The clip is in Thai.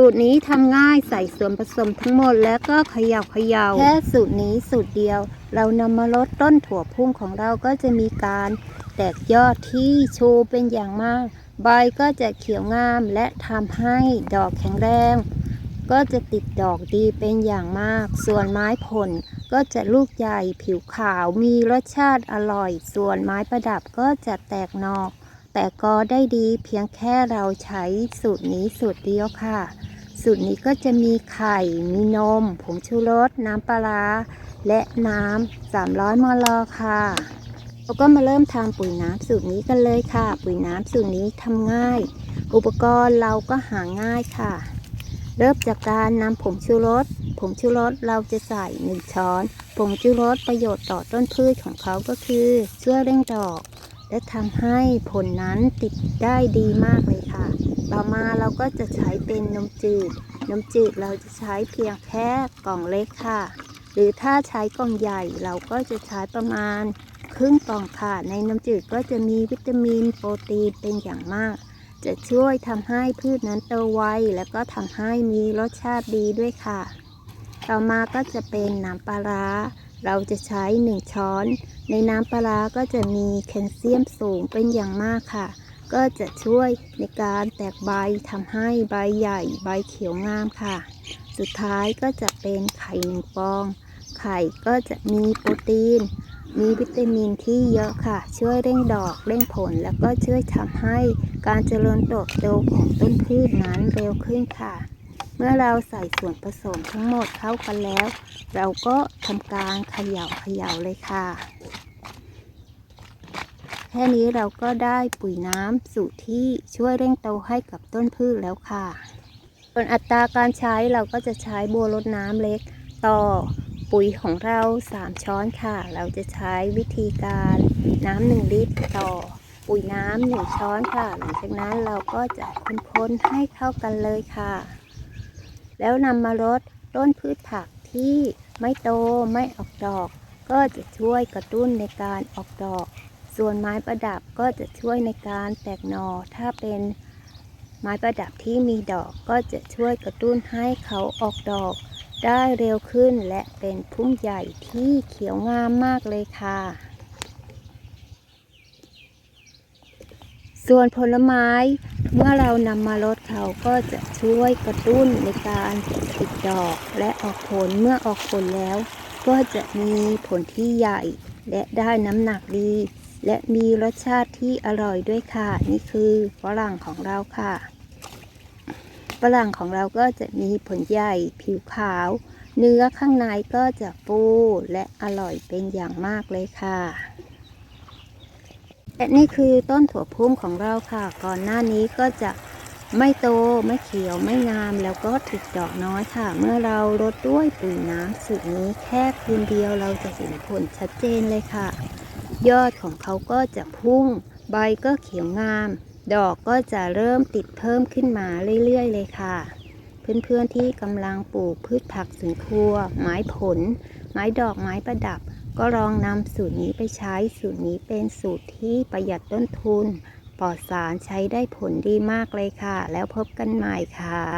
สูตรนี้ทำง่ายใส่ส่วนผสมทั้งหมดแล้วก็เขย่าเขย่าแค่สูตรนี้สูตรเดียว เรานำมาลดต้นถั่วพุ่มของเราก็จะมีการแตกยอดที่ชูเป็นอย่างมาก ใบก็จะเขียวงามและทำให้ดอกแข็งแรง ก็จะติดดอกดีเป็นอย่างมาก ส่วนไม้ผลก็จะลูกใหญ่ผิวขาวมีรสชาติอร่อย ส่วนไม้ประดับก็จะแตกนอกแต่ก็ได้ดีเพียงแค่เราใช้สูตรนี้สูตรเดียวค่ะ สูตรนี้ก็จะมีไข่ มีนม ผงชูรส น้ำปลา และน้ำ300มลค่ะเราก็มาเริ่มทำปุ๋ยน้ำสูตรนี้กันเลยค่ะ ปุ๋ยน้ำสูตรนี้ทำง่าย อุปกรณ์เราก็หาง่ายค่ะ เริ่มจากการนำผงชูรส ผงชูรสเราจะใส่1ช้อน ผงชูรสประโยชน์ต่อต้นพืชของเขาก็คือช่วยเร่งดอก และทำให้ผลนั้นติดได้ดีมากเลยค่ะ ต่อมาเราก็จะใช้เป็นนมจืด นมจืดเราจะใช้เพียงแค่กล่องเล็กค่ะ หรือถ้าใช้กล่องใหญ่เราก็จะใช้ประมาณครึ่งกล่องค่ะ ในนมจืดก็จะมีวิตามินโปรตีนเป็นอย่างมาก จะช่วยทำให้พืชนั้นโตไวและก็ทำให้มีรสชาติดีด้วยค่ะ ต่อมาก็จะเป็นน้ำปลาร้าเราจะใช้ 1 ช้อน ในน้ำปลาร้าก็จะมีแคลเซียมสูงเป็นอย่างมากค่ะ ก็จะช่วยในการแตกใบทำให้ใบใหญ่ใบเขียวงามค่ะ สุดท้ายก็จะเป็นไข่หนึ่งฟอง ไข่ก็จะมีโปรตีน มีวิตามินที่เยอะค่ะ ช่วยเร่งดอกเร่งผลแล้วก็ช่วยทำให้การเจริญเติบโตของต้นพืชนั้นเร็วขึ้นค่ะ เมื่อเราใส่ส่วนผสมทั้งหมดเข้ากันแล้ว เราก็ทำการเขย่าเขย่าเลยค่ะ แค่นี้เราก็ได้ปุ๋ยน้ำสูตรที่ช่วยเร่งโตให้กับต้นพืชแล้วค่ะ ส่วนอัตราการใช้เราก็จะใช้บัวรดน้ำเล็กต่อปุ๋ยของเรา 3 ช้อนค่ะ เราจะใช้วิธีการน้ำหนึ่งลิตรต่อปุ๋ยน้ำหนึ่งช้อนค่ะ หลังจากนั้นเราก็จะคนๆให้เข้ากันเลยค่ะ แล้วนำมารดต้นพืชผักที่ไม่โตไม่ออกดอก ก็จะช่วยกระตุ้นในการออกดอก ส่วนไม้ประดับก็จะช่วยในการแตกหนอถ้าเป็นไม้ประดับที่มีดอกก็จะช่วยกระตุ้นให้เขาออกดอกได้เร็วขึ้นและเป็นพุ่มใหญ่ที่เขียวงามมากเลยค่ะ ส่วนผลไม้เมื่อเรานำมาลดเขาก็จะช่วยกระตุ้นในการติดดอกและออกผลเมื่อออกผลแล้ว ก็จะมีผลที่ใหญ่และได้น้ำหนักดี และมีรสชาติที่อร่อยด้วยค่ะ นี่คือฝรั่งของเราค่ะฝรั่งของเราก็จะมีผลใหญ่ผิวขาว เนื้อข้างในก็จะฟูและอร่อยเป็นอย่างมากเลยค่ะและนี่คือต้นถั่วพุ่มของเราค่ะ ก่อนหน้านี้ก็จะไม่โตไม่เขียวไม่งามแล้วก็ติดดอกน้อยค่ะ เมื่อเรารดด้วยปุ๋ยน้ำสูตรนี้แค่คืนเดียวเราจะเห็นผลชัดเจนเลยค่ะ ยอดของเขาก็จะพุ่ง ใบก็เขียวงาม ดอกก็จะเริ่มติดเพิ่มขึ้นมาเรื่อยๆ เลยค่ะ เพื่อนๆที่กำลังปลูกพืชผักสวนครัว ไม้ผล ไม้ดอกไม้ประดับ ก็ลองนำสูตรนี้ไปใช้ สูตรนี้เป็นสูตรที่ประหยัดต้นทุน ปลอดสารใช้ได้ผลดีมากเลยค่ะ แล้วพบกันใหม่ค่ะ